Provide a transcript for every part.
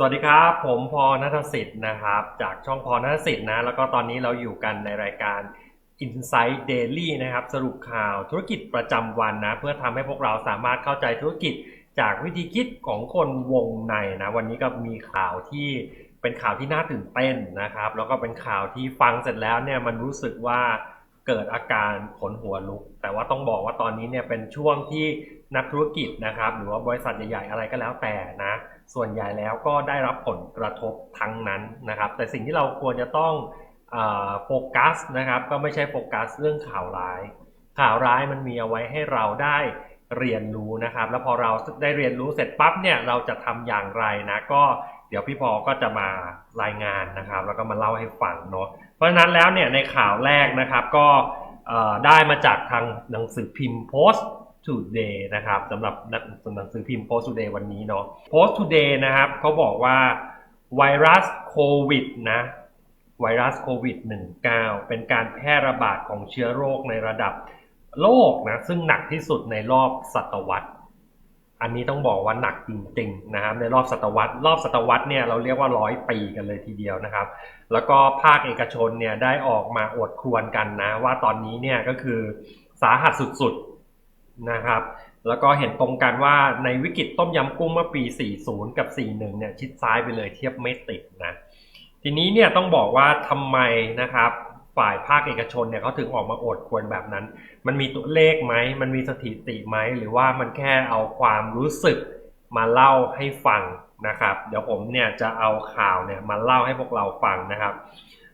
สวัสดีครับ ผมพอนัทสิทธิ์นะครับ จากช่องพอนัทสิทธิ์นะ แล้วก็ตอนนี้เราอยู่กันในรายการ Insight Daily นะครับ สรุปข่าวธุรกิจประจำวันนะ เพื่อทำให้พวกเราสามารถเข้าใจธุรกิจจากวิธีคิดของคนวงในนะ วันนี้ก็มีข่าวที่เป็นข่าวที่น่าตื่นเต้นนะครับ แล้วก็เป็นข่าวที่ฟังเสร็จแล้วเนี่ยมันรู้สึกว่าเกิดอาการขนหัวลุก แต่ว่าต้องบอกว่าตอนนี้เนี่ยเป็นช่วงที่ นักธุรกิจนะครับ หรือว่าบริษัทใหญ่ๆอะไรก็แล้วแต่นะ ส่วนใหญ่แล้วก็ได้รับผลกระทบทั้งนั้นนะครับ แต่สิ่งที่เราควรจะต้องโฟกัสนะครับ ก็ไม่ใช่โฟกัสเรื่องข่าวร้าย ข่าวร้ายมันมีเอาไว้ให้เราได้เรียนรู้นะครับ แล้วพอเราได้เรียนรู้เสร็จปั๊บเนี่ยเราจะทำอย่างไรนะก็เดี๋ยวพี่พอก็จะมารายงานนะครับ แล้วก็มาเล่าให้ฟังเนาะเพราะฉะนั้นแล้วเนี่ยในข่าวแรกนะครับก็ได้มาจากทางหนังสือพิมพ์ Post Today นะครับสำหรับหนังสือพิมพ์ Post Today วันนี้เนาะ Post Today นะครับเขาบอกว่าไวรัสโควิดนะไวรัสโควิด -19 เป็นการแพร่ระบาดของเชื้อโรคในระดับโลกนะซึ่งหนักที่สุดในรอบศตวรรษ อันนี้ต้องบอกว่าหนักจริงๆนะครับในรอบศตวรรษ รอบศตวรรษเนี่ยเราเรียกว่าร้อยปีกันเลยทีเดียวนะครับ แล้วก็ภาคเอกชนเนี่ยได้ออกมาอดครวญกันนะว่าตอนนี้เนี่ยก็คือสาหัสสุดๆ นะครับ แล้วก็เห็นตรงกันว่าในวิกฤตต้มยำกุ้งเมื่อปี 40 กับ 41 เนี่ยชิดซ้ายไปเลยเทียบไม่ติดนะ ทีนี้เนี่ยต้องบอกว่าทำไมนะครับฝ่ายภาคเอกชนเนี่ยเขาถึงออกมาอดควรแบบนั้น มันมีตัวเลขไหม มันมีสถิติไหม หรือว่ามันแค่เอาความรู้สึกมาเล่าให้ฟังนะครับ เดี๋ยวผมเนี่ยจะเอาข่าวเนี่ยมาเล่าให้พวกเราฟังนะครับ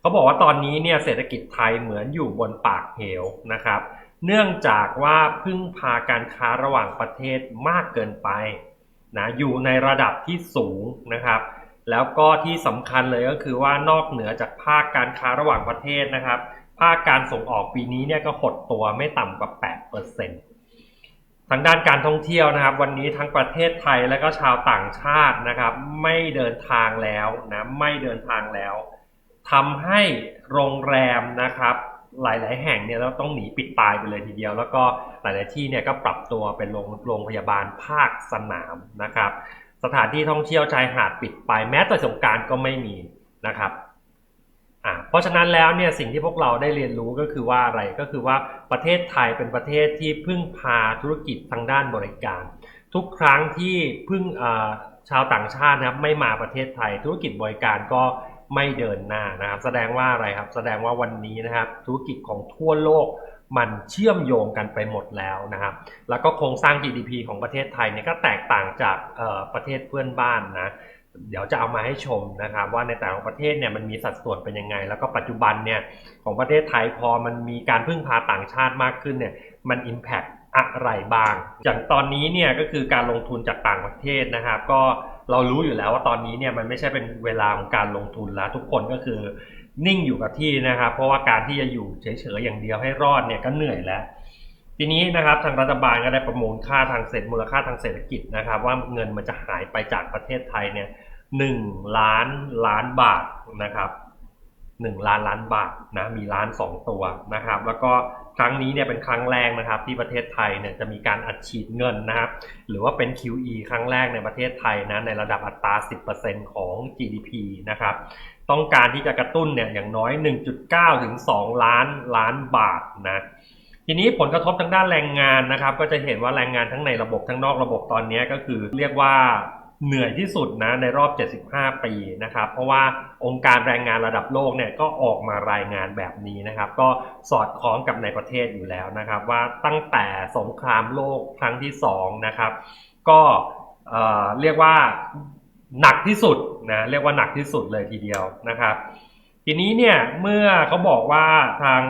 เขาบอกว่าตอนนี้เนี่ยเศรษฐกิจไทยเหมือนอยู่บนปากเหวนะครับ เนื่องจากว่าพึ่งพาการค้าระหว่างประเทศมากเกินไปนะอยู่ในระดับที่สูงนะครับ แล้วก็ที่สำคัญเลยก็คือว่านอกเหนือจากภาคการค้าระหว่างประเทศนะครับ ภาคการส่งออกปีนี้เนี่ยก็หดตัวไม่ต่ำกว่า 8%ทางด้านการท่องเที่ยวนะครับ วันนี้ทั้งประเทศไทยและก็ชาวต่างชาตินะครับ ไม่เดินทางแล้วนะไม่เดินทางแล้วทำให้โรงแรมนะครับ หลาย ๆ แห่งเนี่ยเราต้องหนีปิดตายไปเลยทีเดียว แล้วก็หลาย ๆ ที่เนี่ยก็ปรับตัวเป็นโรงโรงพยาบาลภาคสนามนะครับ สถานที่ท่องเที่ยวชายหาดปิดไปแม้แต่สงการก็ไม่มีนะครับอ่าเพราะฉะนั้นแล้วเนี่ยสิ่งที่พวกเราได้เรียนรู้ก็คือว่าอะไรก็คือว่าประเทศไทยเป็นประเทศที่พึ่งพาธุรกิจทางด้านบริการ ทุกครั้งที่พึ่งชาวต่างชาตินะครับไม่มาประเทศไทย ธุรกิจบริการก็ ไม่เดินหน้านะครับ แสดงว่าอะไรครับ แสดงว่าวันนี้นะครับ ธุรกิจของทั่วโลกมันเชื่อมโยงกันไปหมดแล้วนะครับ แล้วก็โครงสร้าง GDP ของประเทศไทยเนี่ยก็แตกต่างจากประเทศเพื่อนบ้านนะเดี๋ยวจะเอามาให้ชมนะครับว่าในแต่ละประเทศเนี่ยมันมีสัดส่วนเป็นยังไง แล้วก็ปัจจุบันเนี่ยของประเทศไทยพอมันมีการพึ่งพาต่างชาติมากขึ้นเนี่ยมัน Impact อะไรบ้าง อย่างตอนนี้เนี่ยก็คือการลงทุนจากต่างประเทศนะครับ ก็ เรารู้อยู่แล้วว่าตอนนี้เนี่ยมันไม่ใช่เป็นเวลาของการลงทุนแล้วทุกคนก็คือนิ่งอยู่กับที่นะครับ เพราะว่าการที่จะอยู่เฉยๆอย่างเดียวให้รอดเนี่ยก็เหนื่อยแล้ว ทีนี้นะครับทางรัฐบาลก็ได้ประมูลค่าทางเศรษฐมูลค่าทางเศรษฐกิจนะครับ ว่าเงินมันจะหายไปจากประเทศไทยเนี่ยหนึ่งล้านล้านบาทนะครับหนึ่งล้านล้านบาทนะมีล้านสองตัวนะครับ แล้วก็ ครั้งนี้เนี่ยเป็นครั้งแรกนะครับ ที่ประเทศไทยเนี่ยจะมีการอัดฉีดเงินนะครับ หรือว่าเป็น QE ครั้งแรกในประเทศไทยนะในระดับอัตรา 10%ของ GDP นะครับต้องการที่จะกระตุ้นเนี่ยอย่างน้อย 1.9 ถึง 2 ล้านล้านบาทนะทีนี้ผลกระทบทางด้านแรงงานนะครับ ก็จะเห็นว่าแรงงานทั้งในระบบทั้งนอกระบบตอนนี้ก็คือเรียกว่า เหนื่อยที่สุดนะในรอบ 75 ปีนะครับ เพราะว่าองค์การแรงงานระดับโลกเนี่ยก็ออกมารายงานแบบนี้นะครับ ก็สอดคล้องกับในประเทศอยู่แล้วนะครับ ว่าตั้งแต่สงครามโลกครั้งที่2นะครับ ก็เรียกว่าหนักที่สุดนะเรียกว่าหนักที่สุดเลยทีเดียวนะครับทีนี้เนี่ยเมื่อเขาบอกว่าทาง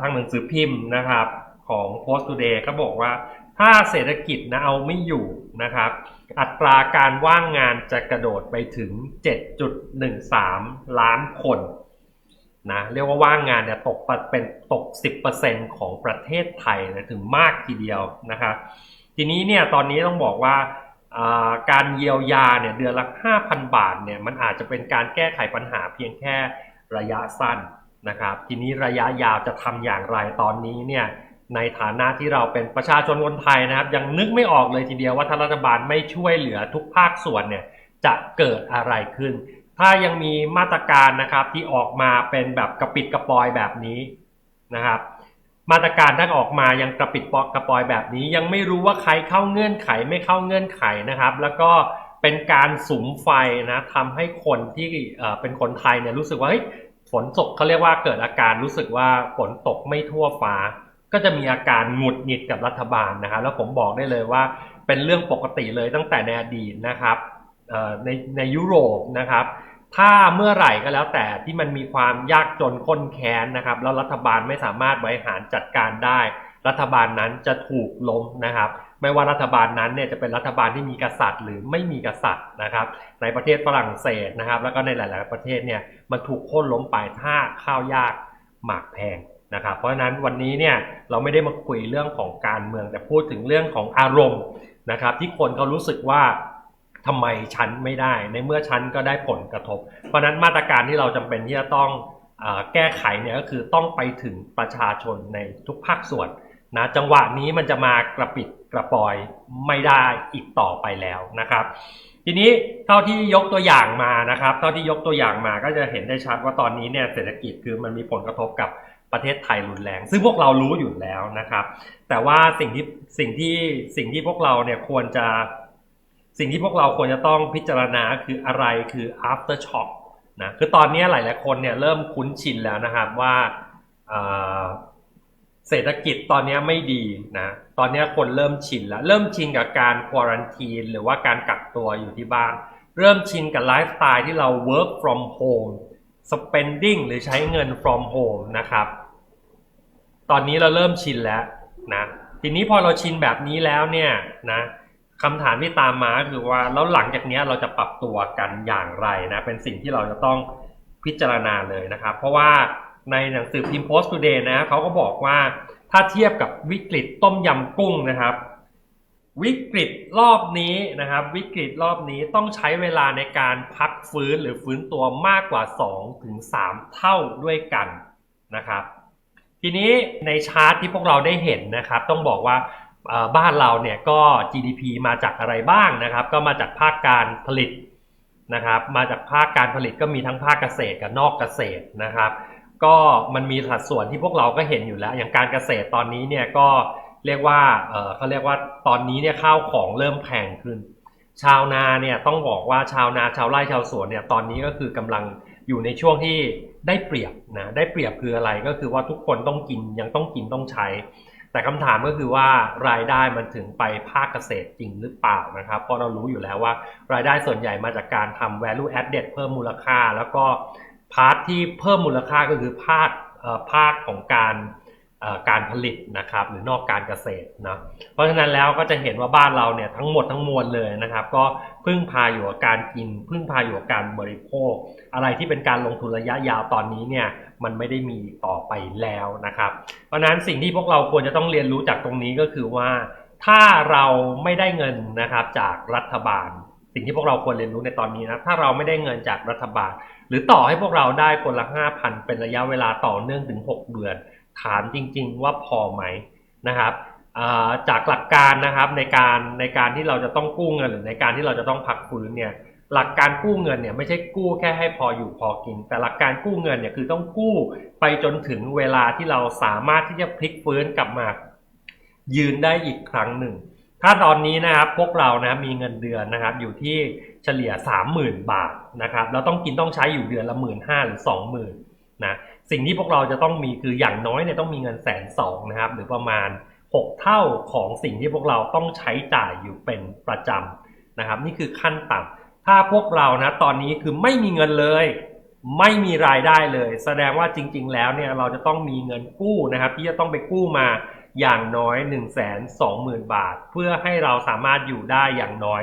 ทางหนังสือพิมพ์นะครับของ Post Today ก็บอกว่าถ้าเศรษฐกิจนะเอาไม่อยู่นะครับ อัตราการว่างงานจะกระโดดไปถึง 7.13 ล้านคนนะเรียกว่าว่างงานเนี่ยตกเป็นตก 10%ของประเทศไทยนะถึงมากทีเดียวนะครับทีนี้เนี่ยตอนนี้ต้องบอกว่าการเยียวยาเนี่ยเดือนละ 5,000 บาทเนี่ยมันอาจจะเป็นการแก้ไขปัญหาเพียงแค่ระยะสั้นนะครับทีนี้ระยะยาวจะทำอย่างไรตอนนี้เนี่ย ในฐานะที่เราเป็นประชาชนคนไทยนะครับ ยังนึกไม่ออกเลยทีเดียวว่าถ้ารัฐบาลไม่ช่วยเหลือทุกภาคส่วนเนี่ยจะเกิดอะไรขึ้น ถ้ายังมีมาตรการนะครับที่ออกมาเป็นแบบกระปิดกระปอยแบบนี้นะครับ มาตรการถ้าออกมายังกระปิดปอกกระปอยแบบนี้ ยังไม่รู้ว่าใครเข้าเงื่อนไขไม่เข้าเงื่อนไขนะครับ แล้วก็เป็นการสุมไฟนะทำให้คนที่เป็นคนไทยเนี่ยรู้สึกว่าเฮ้ยฝนตกเขาเรียกว่าเกิดอาการรู้สึกว่าฝนตกไม่ทั่วฟ้า ก็จะมีอาการหงุดหงิดกับรัฐบาลนะครับแล้วผมบอกได้เลยว่าเป็นเรื่องปกติเลยตั้งแต่ในอดีตนะครับในในยุโรปนะครับ ถ้าเมื่อไหร่ก็แล้วแต่ที่มันมีความยากจนข้นแค้นนะครับ แล้วรัฐบาลไม่สามารถบริหารจัดการได้ รัฐบาลนั้นจะถูกล้มนะครับ ไม่ว่ารัฐบาลนั้นเนี่ยจะเป็นรัฐบาลที่มีกษัตริย์ หรือไม่มีกษัตริย์นะครับ ในประเทศฝรั่งเศสนะครับ แล้วก็ในหลาย ๆ ประเทศเนี่ยมันถูกโค่นล้มไปถ้าข้าวยากหมากแพง นะครับเพราะฉะนั้นวันนี้เนี่ยเราไม่ได้มาคุยเรื่องของการเมืองแต่พูดถึงเรื่องของอารมณ์นะครับ ที่คนเขารู้สึกว่าทำไมฉันไม่ได้ ในเมื่อฉันก็ได้ผลกระทบ เพราะนั้นมาตรการที่เราจำเป็นที่จะต้องอแก้ไขเนี่ยก็คือต้องไปถึงประชาชนในทุกภาคส่วนนะจังหวะนี้มันจะมากระปิดกระปอยไม่ได้อีกต่อไปแล้วนะครับ ทีนี้เท่าที่ยกตัวอย่างมานะครับ เท่าที่ยกตัวอย่างมาก็จะเห็นได้ชัดว่าตอนนี้เนี่ยเศรษฐกิจคือมันมีผลกระทบกับ ประเทศไทยรุนแรง ซึ่งพวกเรารู้อยู่แล้วนะครับ แต่ว่าสิ่งที่สิ่งที่สิ่งที่พวกเราเนี่ยควรจะสิ่งที่พวกเราควรจะต้องพิจารณาคืออะไรคือ after shock นะคือตอนนี้หลาย ๆ คนเนี่ยเริ่มคุ้นชินแล้วนะครับว่าเอ่อเศรษฐกิจตอนนี้ไม่ดีนะ ตอนนี้คนเริ่มชินแล้ว เริ่มชินกับการควอรันทีนหรือว่าการกักตัวอยู่ที่บ้าน เริ่มชินกับไลฟ์สไตล์ที่เรา work from home spending หรือใช้เงิน from home นะครับ ตอนนี้เราเริ่มชินแล้วนะ ทีนี้พอเราชินแบบนี้แล้วเนี่ยนะคำถามที่ตามมาคือว่าแล้วหลังจากนี้เราจะปรับตัวกันอย่างไรนะเป็นสิ่งที่เราจะต้องพิจารณาเลยนะครับ เพราะว่าในหนังสือพิมพ์ Post Today นะเขาก็บอกว่าถ้าเทียบกับวิกฤตต้มยำกุ้งนะครับ วิกฤตรอบนี้นะครับ วิกฤตรอบนี้ต้องใช้เวลาในการพักฟื้นหรือฟื้นตัวมากกว่า 2-3ถึง3เท่าด้วยกันนะครับ ทีนี้ในชาร์ตที่พวกเราได้เห็นนะครับ ต้องบอกว่าบ้านเราเนี่ยก็ GDP มาจากอะไรบ้างนะครับ ก็มาจากภาคการผลิตนะครับ มาจากภาคการผลิตก็มีทั้งภาคเกษตรกับนอกเกษตรนะครับ ก็มันมีสัดส่วนที่พวกเราก็เห็นอยู่แล้ว อย่างการเกษตรตอนนี้เนี่ยก็ เรียกว่าเออเขาเรียกว่าตอนนี้เนี่ยข้าวของเริ่มแพงขึ้น ชาวนาเนี่ยต้องบอกว่าชาวนาชาวไร่ชาวสวนเนี่ยตอนนี้ก็คือกำลังอยู่ในช่วงที่ได้เปรียบนะได้เปรียบคืออะไรก็คือว่าทุกคนต้องกินยังต้องกินต้องใช้ แต่คำถามก็คือว่ารายได้มันถึงไปภาคเกษตรจริงหรือเปล่านะครับ เพราะเรารู้อยู่แล้วว่ารายได้ส่วนใหญ่มาจากการทำ value added เพิ่มมูลค่า แล้วก็พาร์ทที่เพิ่มมูลค่าก็คือภาคเอ่อภาคของการ การผลิตนะครับหรือนอกการเกษตรนะเพราะฉะนั้นแล้วก็จะเห็นว่าบ้านเราเนี่ยทั้งหมดทั้งมวลเลยนะครับ ก็พึ่งพาอยู่กับการกิน พึ่งพาอยู่กับการบริโภค อะไรที่เป็นการลงทุนระยะยาวตอนนี้เนี่ยมันไม่ได้มีต่อไปแล้วนะครับ เพราะฉะนั้นสิ่งที่พวกเราควรจะต้องเรียนรู้จากตรงนี้ก็คือว่า ถ้าเราไม่ได้เงินนะครับจากรัฐบาล สิ่งที่พวกเราควรเรียนรู้ในตอนนี้นะถ้าเราไม่ได้เงินจากรัฐบาล หรือต่อให้พวกเราได้คนละห้าพันเป็นระยะเวลาต่อเนื่องถึง 6 เดือน ถามจริง ๆ ว่าพอไหมนะครับจากหลักการนะครับในการในการที่เราจะต้องกู้เงิน หรือในการที่เราจะต้องพักฟื้นเนี่ยหลักการกู้เงินเนี่ยไม่ใช่กู้แค่ให้พออยู่พอกิน แต่หลักการกู้เงินเนี่ยคือต้องกู้ไปจนถึงเวลาที่เราสามารถที่จะพลิกฟื้นกลับมายืนได้อีกครั้งหนึ่ง ถ้าตอนนี้นะครับพวกเรานะมีเงินเดือนนะครับอยู่ที่เฉลี่ย 30,000 บาทนะครับแล้วต้องกินต้องใช้อยู่เดือนละหมื่นห้าหรือ20,000นะ สิ่งที่พวกเราจะต้องมีคืออย่างน้อยเนี่ยต้องมีเงินแสนสองนะครับ หรือประมาณ 6 เท่าของสิ่งที่พวกเราต้องใช้จ่ายอยู่เป็นประจำนะครับ นี่คือขั้นต่ำถ้าพวกเรานะตอนนี้คือไม่มีเงินเลย ไม่มีรายได้เลย แสดงว่าจริง ๆ แล้วเนี่ยเราจะต้องมีเงินกู้นะครับ ที่จะต้องไปกู้มาอย่างน้อย 1 2 0 0 0 0 บาท เพื่อให้เราสามารถอยู่ได้อย่างน้อย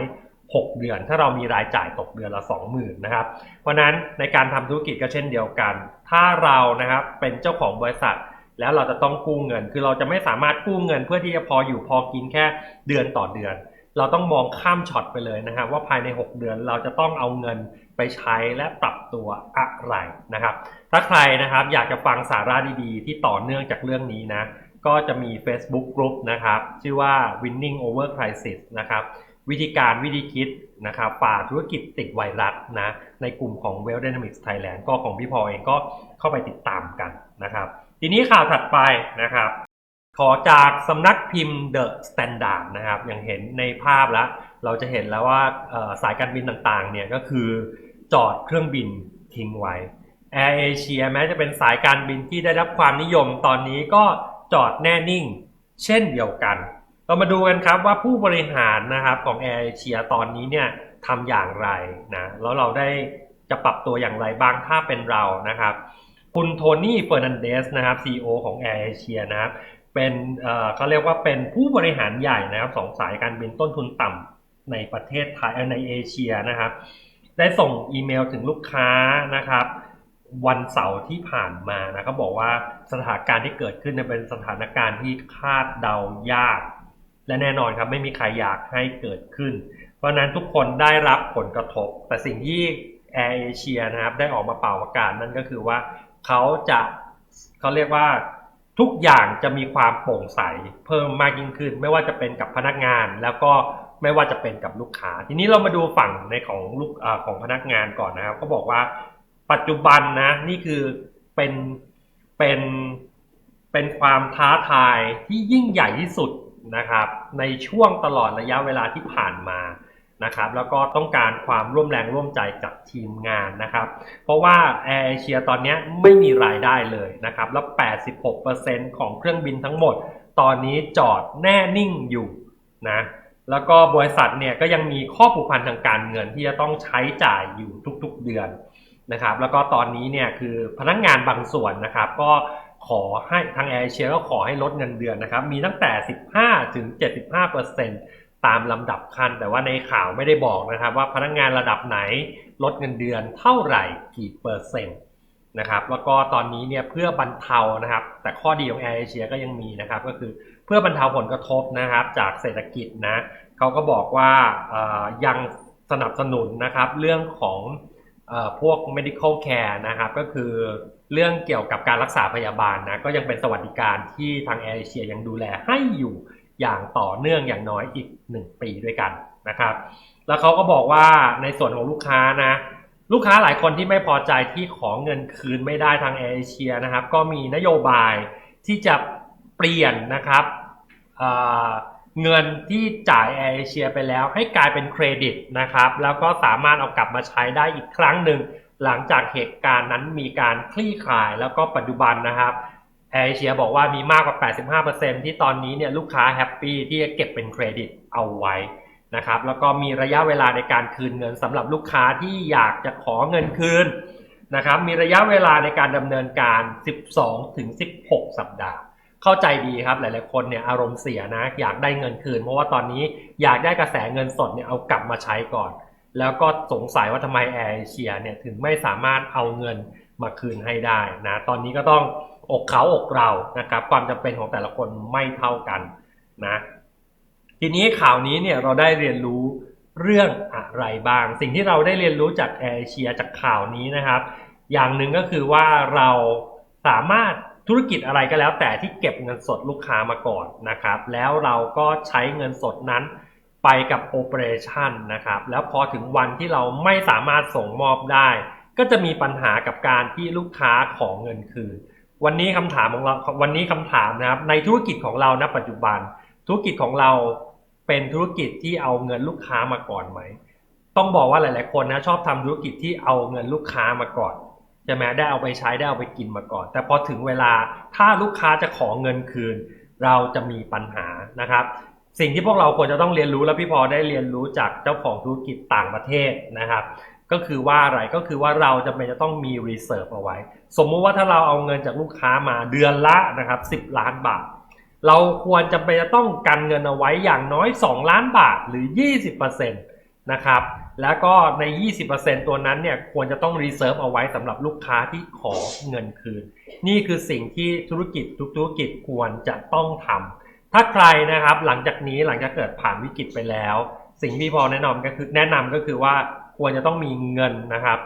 6 เดือน ถ้าเรามีรายจ่ายตกเดือนละ 20,000นะครับ เพราะนั้นในการทำธุรกิจก็เช่นเดียวกัน ถ้าเรานะครับเป็นเจ้าของบริษัท แล้วเราจะต้องกู้เงิน คือเราจะไม่สามารถกู้เงิน เพื่อที่จะพออยู่พอกินแค่เดือนต่อเดือน เราต้องมองข้ามช็อตไปเลยนะครับ ว่าภายใน 6 เดือนเราจะต้องเอาเงินไปใช้และปรับตัวอะไรนะครับ ถ้าใครนะครับอยากจะฟังสาระดีๆ ที่ต่อเนื่องจากเรื่องนี้นะก็จะมี Facebook Group นะครับ ชื่อว่า Winning Over Crisis นะครับ วิธีการวิธีคิดนะครับฝ่าธุรกิจติดไวรัสนะในกลุ่มของ Well Dynamics Thailand ก็ของพี่พอเองก็เข้าไปติดตามกันนะครับ ทีนี้ข่าวถัดไปนะครับ ขอจากสำนักพิมพ์ The Standard นะครับอย่างเห็นในภาพแล้ว เราจะเห็นแล้วว่าสายการบินต่างๆเนี่ยก็คือจอดเครื่องบินทิ้งไว้ Air Asia แม้จะเป็นสายการบินที่ได้รับความนิยมตอนนี้ก็จอดแน่นิ่ง เช่นเดียวกัน เรามาดูกันครับว่าผู้บริหารนะครับของ Air Asia ตอนนี้เนี่ยทำอย่างไรนะแล้วเราได้จะปรับตัวอย่างไรบ้างถ้าเป็นเรานะครับ คุณโทนี่เฟอร์นันเดสนะครับ CEO ของ Air Asia นะครับเป็นเอ่อเขาเรียกว่าเป็นผู้บริหารใหญ่นะครับสองสายการบินต้นทุนต่ำในประเทศไทยในเอเชียนะครับ ได้ส่งอีเมลถึงลูกค้านะครับวันเสาร์ที่ผ่านมานะเขาบอกว่าสถานการณ์ที่เกิดขึ้นเป็นสถานการณ์ที่คาดเดายาก และแน่นอนครับไม่มีใครอยากให้เกิดขึ้น เพราะนั้นทุกคนได้รับผลกระทบ แต่สิ่งที่ Air Asia นะครับได้ออกมาเป่าประกาศนั่นก็คือว่าเขาจะเขาเรียกว่าทุกอย่างจะมีความโปร่งใสเพิ่มมากยิ่งขึ้น ไม่ว่าจะเป็นกับพนักงาน แล้วก็ไม่ว่าจะเป็นกับลูกค้า ทีนี้เรามาดูฝั่งในของลูกอของพนักงานก่อนนะครับเขาบอกว่าปัจจุบันนะนี่คือเป็นเป็นเป็นความท้าทายที่ยิ่งใหญ่ที่สุด นะครับในช่วงตลอดระยะเวลาที่ผ่านมานะครับแล้วก็ต้องการความร่วมแรงร่วมใจจากทีมงานนะครับ เพราะว่าแอร์เอเชียตอนนี้ไม่มีรายได้เลยนะครับ แล้ว 86%ของเครื่องบินทั้งหมด ตอนนี้จอดแน่นิ่งอยู่นะแล้วก็บริษัทเนี่ยก็ยังมีข้อผูกพันทางการเงินที่จะต้องใช้จ่ายอยู่ทุกๆเดือนนะครับ แล้วก็ตอนนี้เนี่ยคือพนักงานบางส่วนนะครับ ก็ ขอให้ทางแอร์เอเชียก็ขอให้ลดเงินเดือนนะครับ มีตั้งแต่ 15 ถึง 75%ตามลำดับขั้น แต่ว่าในข่าวไม่ได้บอกนะครับ ว่าพนักงานระดับไหนลดเงินเดือนเท่าไหร่กี่เปอร์เซ็นต์นะครับแล้วก็ตอนนี้เนี่ยเพื่อบรรเทานะครับ แต่ข้อดีของแอร์เอเชียก็ยังมีนะครับ ก็คือเพื่อบรรเทาผลกระทบนะครับ จากเศรษฐกิจนะเขาก็บอกว่ายังสนับสนุนนะครับ เรื่องของออพวก medical care นะครับ ก็คือ เรื่องเกี่ยวกับการรักษาพยาบาลนะก็ยังเป็นสวัสดิการที่ทางแอร์เอเชียยังดูแลให้อยู่อย่างต่อเนื่องอย่างน้อยอีก 1 ปีด้วยกันนะครับ แล้วเขาก็บอกว่าในส่วนของลูกค้านะ ลูกค้าหลายคนที่ไม่พอใจที่ขอเงินคืนไม่ได้ทางแอร์เอเชียนะครับ ก็มีนโยบายที่จะเปลี่ยนนะครับเเงินที่จ่ายแอร์เอเชียไปแล้วให้กลายเป็นเครดิตนะครับ แล้วก็สามารถเอากลับมาใช้ได้อีกครั้งหนึ่ง หลังจากเหตุการณ์นั้นมีการคลี่คลายแล้วก็ปัจจุบันนะครับแอร์เอเชียบอกว่ามีมากกว่า 85%ที่ตอนนี้เนี่ยลูกค้าแฮปปี้ที่จะเก็บเป็นเครดิตเอาไว้นะครับแล้วก็มีระยะเวลาในการคืนเงินสำหรับลูกค้าที่อยากจะขอเงินคืนนะครับมีระยะเวลาในการดำเนินการ 12 ถึง 16 สัปดาห์ เข้าใจดีครับหลายๆคนเนี่ยอารมณ์เสียนะอยากได้เงินคืน เพราะว่าตอนนี้อยากได้กระแสเงินสดเนี่ยเอากลับมาใช้ก่อน แล้วก็สงสัยว่าทำไมแอร์เอเชียเนี่ยถึงไม่สามารถเอาเงินมาคืนให้ได้นะตอนนี้ก็ต้องอกเขาอกเรานะครับความจำเป็นของแต่ละคนไม่เท่ากันนะทีนี้ข่าวนี้เนี่ยเราได้เรียนรู้เรื่องอะไรบ้าง สิ่งที่เราได้เรียนรู้จากแอร์เอเชียจากข่าวนี้นะครับ อย่างหนึ่งก็คือว่าเราสามารถธุรกิจอะไรก็แล้วแต่ที่เก็บเงินสดลูกค้ามาก่อนนะครับ แล้วเราก็ใช้เงินสดนั้น ไปกับโอเปอเรชันนะครับ แล้วพอถึงวันที่เราไม่สามารถส่งมอบได้ ก็จะมีปัญหากับการที่ลูกค้าขอเงินคืน วันนี้คำถามของเราวันนี้คำถามนะครับ ในธุรกิจของเราณปัจจุบัน ธุรกิจของเราเป็นธุรกิจที่เอาเงินลูกค้ามาก่อนไหม ต้องบอกว่าหลาย ๆ คนนะชอบทำธุรกิจที่เอาเงินลูกค้ามาก่อนใช่ไหมได้เอาไปใช้ได้เอาไปกินมาก่อน แต่พอถึงเวลาถ้าลูกค้าจะขอเงินคืน เราจะมีปัญหานะครับ สิ่งที่พวกเราควรจะต้องเรียนรู้และพี่พอได้เรียนรู้จากเจ้าของธุรกิจต่างประเทศนะครับ ก็คือว่าอะไรก็คือว่าเราจะเป็นจะต้องมี reserve เอาไว้ สมมุติว่าถ้าเราเอาเงินจากลูกค้ามาเดือนละนะครับ10ล้านบาท เราควรจะไปจะต้องกันเงินเอาไว้อย่างน้อย 2 ล้านบาทหรือ 20%นะครับแล้วก็ใน 20%ตัวนั้นเนี่ยควรจะต้องรีเซิร์ฟเอาไว้สำหรับลูกค้าที่ขอเงินคืน นี่คือสิ่งที่ธุรกิจทุกธุรกิจควรจะต้องทำ ถ้าใครนะครับหลังจากนี้หลังจากเกิดผ่านวิกฤตไปแล้ว สิ่งที่พอแนะนำก็คือแนะนำก็คือว่าควรจะต้องมีเงินนะครับ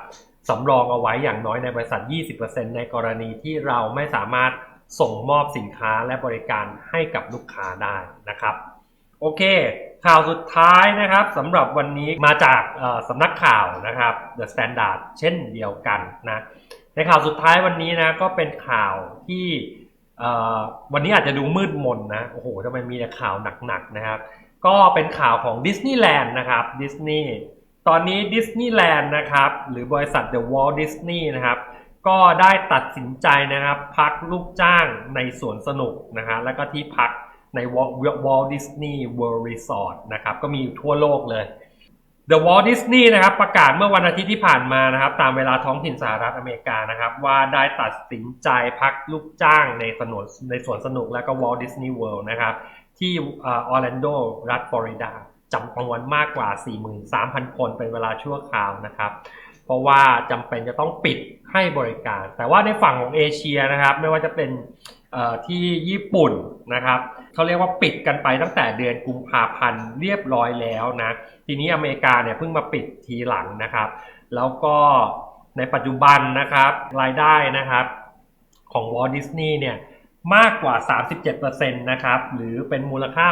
สำรองเอาไว้อย่างน้อยในบริษัท 20%ในกรณีที่เราไม่สามารถส่งมอบสินค้าและบริการให้กับลูกค้าได้นะครับ โอเค ข่าวสุดท้ายนะครับสำหรับวันนี้มาจากสำนักข่าวนะครับ The Standard เช่นเดียวกันนะในข่าวสุดท้ายวันนี้นะก็เป็นข่าวที่ วันนี้อาจจะดูมืดมนนะ โอ้โหทำไมมีแต่ข่าวหนักๆนะครับ ก็เป็นข่าวของดิสนีย์แลนด์นะครับ ดิสนีย์ ตอนนี้ดิสนีย์แลนด์นะครับ หรือบริษัท The Walt Disney นะครับ ก็ได้ตัดสินใจนะครับ พักลูกจ้างในสวนสนุกนะฮะ แล้วก็ที่พักใน Walt Walt Disney World Resort นะครับ ก็มีอยู่ทั่วโลกเลย The Walt Disney นะครับประกาศเมื่อวันอาทิตย์ที่ผ่านมานะครับ ตามเวลาท้องถิ่นสหรัฐอเมริกานะครับ ว่าได้ตัดสินใจพักลูกจ้างในสนุนในสวนสนุกและก็ Walt Disney World นะครับ ที่ออร์แลนโดรัฐฟลอริดาจำนวนมากกว่า 43,000 คนเป็นเวลาชั่วคราวนะครับ เพราะว่าจำเป็นจะต้องปิดให้บริการ แต่ว่าในฝั่งของเอเชียนะครับ ไม่ว่าจะเป็นที่ญี่ปุ่นนะครับเขาเรียกว่าปิดกันไปตั้งแต่เดือนกุมภาพันธ์เรียบร้อยแล้วนะ ทีนี้อเมริกาเนี่ยเพิ่งมาปิดทีหลังนะครับ แล้วก็ในปัจจุบันนะครับรายได้นะครับของ Walt Disney เนี่ยมากกว่า 37%นะครับหรือเป็นมูลค่า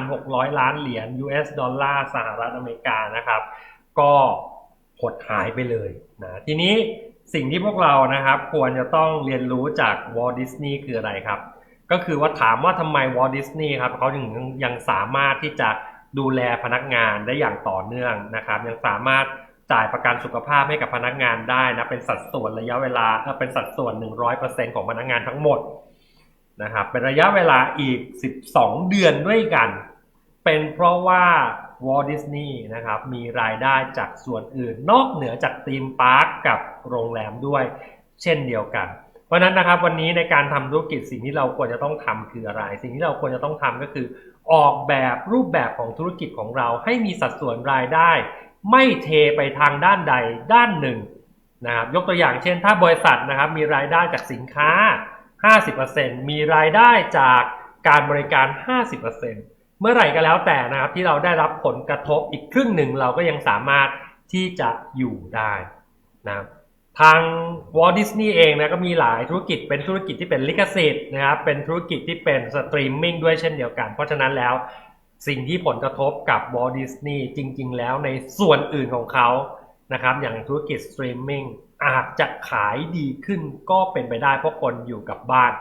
69,600 ล้านเหรียญ US ดอลลาร์สหรัฐอเมริกานะครับ ก็หดหายไปเลยนะทีนี้สิ่งที่พวกเรานะครับ ควรจะต้องเรียนรู้จาก Walt Disney คืออะไรครับ ก็คือว่าถามว่าทำไม Walt Disney ครับเขาถึงยังสามารถที่จะ ดูแลพนักงานได้อย่างต่อเนื่องนะครับ ยังสามารถจ่ายประกันสุขภาพให้กับพนักงานได้นะเป็นสัดส่วนระยะเวลาเป็นสัดส่วน 100%ของพนักงานทั้งหมดนะครับเป็นระยะเวลาอีก 12 เดือนด้วยกัน เป็นเพราะว่า Walt Disney นะครับมีรายได้จากส่วนอื่นนอกเหนือจากธีมพาร์คกับโรงแรมด้วย เช่นเดียวกัน ราะนั้นนะครับวันนี้ในการทำธุรกิจสิ่งที่เราควรจะต้องทำคืออะไร สิ่งที่เราควรจะต้องทำก็คือ ออกแบบรูปแบบของธุรกิจของเรา ให้มีสัดส่วนรายได้ ไม่เทไปทางด้านใดด้านหนึ่งนะครับยกตัวอย่างเช่น ถ้าบริษัทนะครับมีรายได้จากสินค้า 50%มีรายได้จากการบริการ 50%เมื่อไหร่ก็แล้วแต่นะครับที่เราได้รับผลกระทบอีกครึ่งหนึ่งเราก็ยังสามารถที่จะอยู่ได้นะครับ ทาง Walt Disney เองนะก็มีหลายธุรกิจเป็นธุรกิจที่เป็นลิขสิทธิ์นะครับเป็นธุรกิจที่เป็นสตรีมมิ่งด้วยเช่นเดียวกัน เพราะฉะนั้นแล้วสิ่งที่ผลกระทบกับ Walt Disney จริง ๆ แล้วในส่วนอื่นของเขานะครับอย่างธุรกิจสตรีมมิ่งอาจจะขายดีขึ้นก็เป็นไปได้เพราะคนอยู่กับบ้าน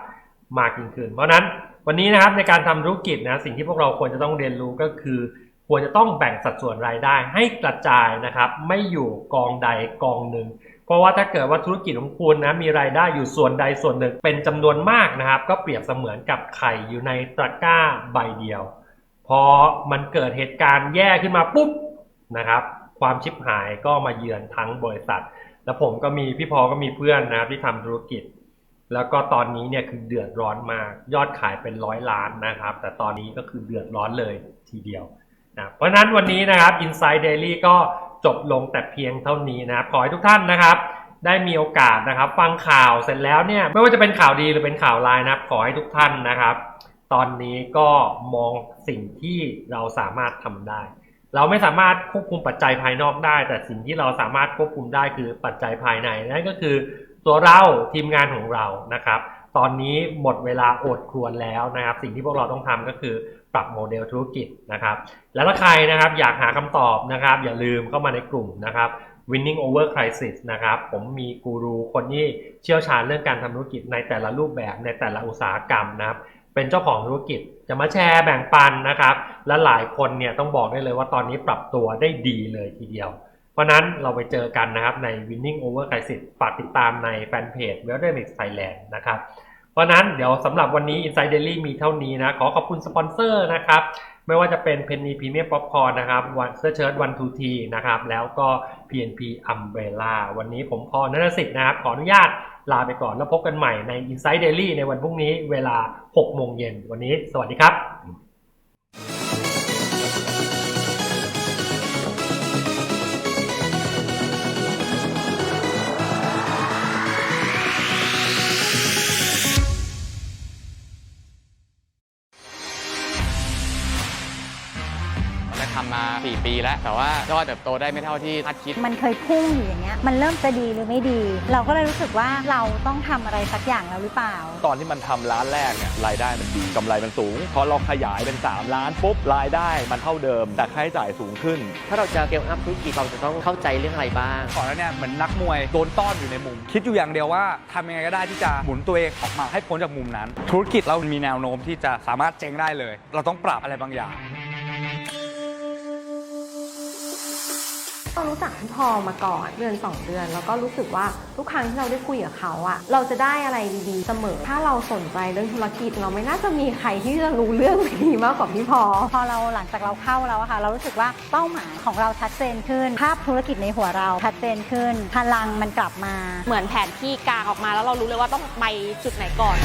มากยิ่งขึ้น เพราะฉะนั้นวันนี้นะครับในการทำธุรกิจนะสิ่งที่พวกเราควรจะต้องเรียนรู้ก็คือ ควรจะต้องแบ่งสัดส่วนรายได้ให้กระจายนะครับไม่อยู่กองใดกองหนึ่ง เพราะว่าถ้าเกิดว่าธุรกิจของคุณนะมีรายได้อยู่ส่วนใดส่วนหนึ่งเป็นจำนวนมากนะครับ ก็เปรียบเสมือนกับไข่อยู่ในตะกร้าใบเดียว พอมันเกิดเหตุการณ์แย่ขึ้นมาปุ๊บนะครับความชิบหายก็มาเยือนทั้งบริษัท แล้วผมก็มีพี่พอก็มีเพื่อนนะครับที่ทำธุรกิจ แล้วก็ตอนนี้เนี่ยคือเดือดร้อนมากยอดขายเป็นร้อยล้านนะครับ แต่ตอนนี้ก็คือเดือดร้อนเลยทีเดียวนะเพราะนั้นวันนี้นะครับ Inside Daily ก็ จบลงแต่เพียงเท่านี้นะครับขอให้ทุกท่านนะครับ ได้มีโอกาสนะครับ ฟังข่าวเสร็จแล้วเนี่ยไม่ว่าจะเป็นข่าวดีหรือเป็นข่าวร้ายนะครับ ขอให้ทุกท่านนะครับ ตอนนี้ก็มองสิ่งที่เราสามารถทำได้ เราไม่สามารถควบคุมปัจจัยภายนอกได้ แต่สิ่งที่เราสามารถควบคุมได้คือปัจจัยภายในนั่นก็คือตัวเราทีมงานของเรานะครับ ตอนนี้หมดเวลาอดครวรแล้วนะครับ สิ่งที่พวกเราต้องทำก็คือ ปรับโมเดลธุรกิจนะครับ แล้วถ้าใครนะครับอยากหาคำตอบนะครับ อย่าลืมเข้ามาในกลุ่มนะครับ winning over crisis นะครับ ผมมีกูรูคนที่เชี่ยวชาญเรื่องการทำธุรกิจในแต่ละรูปแบบในแต่ละอุตสาหกรรมนะครับ เป็นเจ้าของธุรกิจจะมาแชร์แบ่งปันนะครับ และหลายคนเนี่ยต้องบอกได้เลยว่าตอนนี้ปรับตัวได้ดีเลยทีเดียว เพราะนั้นเราไปเจอกันนะครับใน Winning Over Crisis ฝากติดตามในแฟนเพจ w e l d e r Mix Thailand นะครับ เพราะนั้นเดี๋ยวสำหรับวันนี้ Inside Daily มีเท่านี้นะ ขอขอบคุณสปอนเซอร์นะครับ ไม่ว่าจะเป็น Penny Premium Popcorn นะครับวันเสื้อเชิ้ตวันทูทีนะครับ แล้วก็ PNP Umbrella วันนี้ผมพอนันสิทธิ์นะครับ ขออนุญาตลาไปก่อนแล้วพบกันใหม่ใน Inside Daily ในวันพรุ่งนี้เวลา 6 โมงเย็น วันนี้ สวัสดีครับ 4 ปีแล้ว แต่ว่ายอดเติบโตได้ไม่เท่าที่คาดคิด มันเคยพุ่งอยู่อย่างเงี้ย มันเริ่มจะดีหรือไม่ดี เราก็เลยรู้สึกว่าเราต้องทำอะไรสักอย่างแล้วหรือเปล่า ตอนที่มันทำร้านแรกเนี่ยรายได้มันดีกำไรมันสูง พอเราขยายเป็น 3 ล้านปุ๊บรายได้มันเท่าเดิม แต่ค่าใช้จ่ายสูงขึ้น ถ้าเราจะเกลอัพธุรกิจเราจะต้องเข้าใจเรื่องอะไรบ้าง ก่อนแล้วเนี่ยเหมือนนักมวยโดนต้อนอยู่ในมุม คิดอยู่อย่างเดียวว่าทำยังไงก็ได้ที่จะหมุนตัวเองออกมาให้พ้นจากมุมนั้น ธุรกิจเรามีแนวโน้มที่จะสามารถเจ๊งได้เลย เราต้องปรับอะไรบางอย่าง เรารู้จักพี่พอมาก่อนเดือน 2 เดือน แล้วก็รู้สึกว่าทุกครั้งที่เราได้คุยกับเขาอะเราจะได้อะไรดีๆเสมอ ถ้าเราสนใจเรื่องธุรกิจเราไม่น่าจะมีใครที่จะรู้เรื่องดีมากกว่าพี่พอ พอเราหลังจากเราเข้าแล้วอะค่ะ เรารู้สึกว่าเป้าหมายของเราชัดเจนขึ้น ภาพธุรกิจในหัวเราชัดเจนขึ้น พลังมันกลับมา เหมือนแผนที่กลางออกมาแล้วเรารู้เลยว่าต้องไปจุดไหนก่อน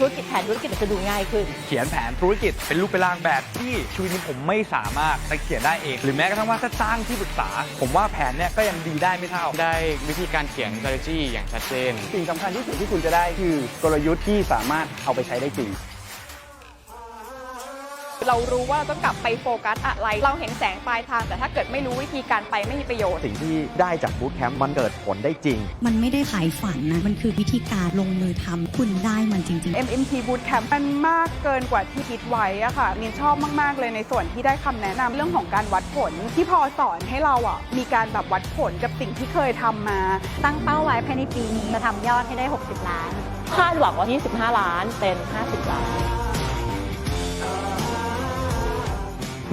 ธุรกิจแผนธุรกิจมันจะดูง่ายขึ้น เขียนแผนธุรกิจเป็นรูปเป็นร่างแบบที่ชีวิตนี้ผมไม่สามารถจะเขียนได้เอง หรือแม้กระทั่งว่าถ้าจ้างที่ปรึกษา ผมว่าแผนเนี่ยก็ยังดีได้ไม่เท่า ได้วิธีการเขียน strategy อย่างชัดเจน สิ่งสำคัญที่สุดที่คุณจะได้คือกลยุทธ์ที่สามารถเอาไปใช้ได้จริง เรารู้ว่าต้องกลับไปโฟกัสอะไร เราเห็นแสงปลายทาง แต่ถ้าเกิดไม่รู้วิธีการไปไม่มีประโยชน์ สิ่งที่ได้จากบูตแคมป์มันเกิดผลได้จริง มันไม่ได้ขายฝันนะ มันคือวิธีการลงมือทำคุณได้มันจริงๆ MMT Bootcamp มันมากเกินกว่าที่คิดไว้อะค่ะเนียนชอบมาก ๆ เลยในส่วนที่ได้คำแนะนำเรื่องของการวัดผล ที่พอสอนให้เราอะมีการแบบวัดผลกับสิ่งที่เคยทำมา ตั้งเป้าไว้ภายในปีนี้จะทำยอดให้ได้ 60 ล้าน คาดหวังว่า 25 ล้านเป็น 50 ล้าน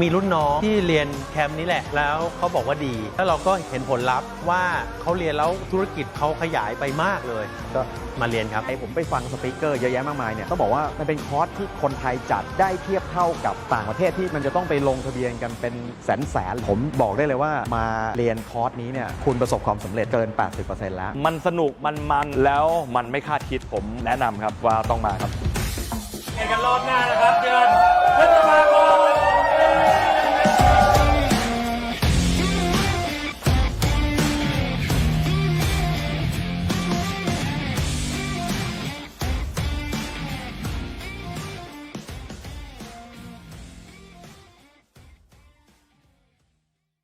มีรุ่นน้องที่เรียนแคมป์นี้แหละ แล้วเขาบอกว่าดี แล้วเราก็เห็นผลลัพธ์ว่าเขาเรียนแล้วธุรกิจเขาขยายไปมากเลย ก็มาเรียนครับไอผมไปฟังสปีกเกอร์เยอะแยะมากมายเนี่ยต้องบอกว่ามันเป็นคอร์สที่คนไทยจัดได้เทียบเท่ากับต่างประเทศที่มันจะต้องไปลงทะเบียนกันเป็นแสนแสนๆผมบอกได้เลยว่ามาเรียนคอร์สนี้เนี่ยคุณประสบความสำเร็จเกิน 80%แล้ว มันสนุกมันมันแล้วมันไม่คาดคิดผมแนะนำครับว่าต้องมาครับเจอกันรอบหน้านะครับเจอกัน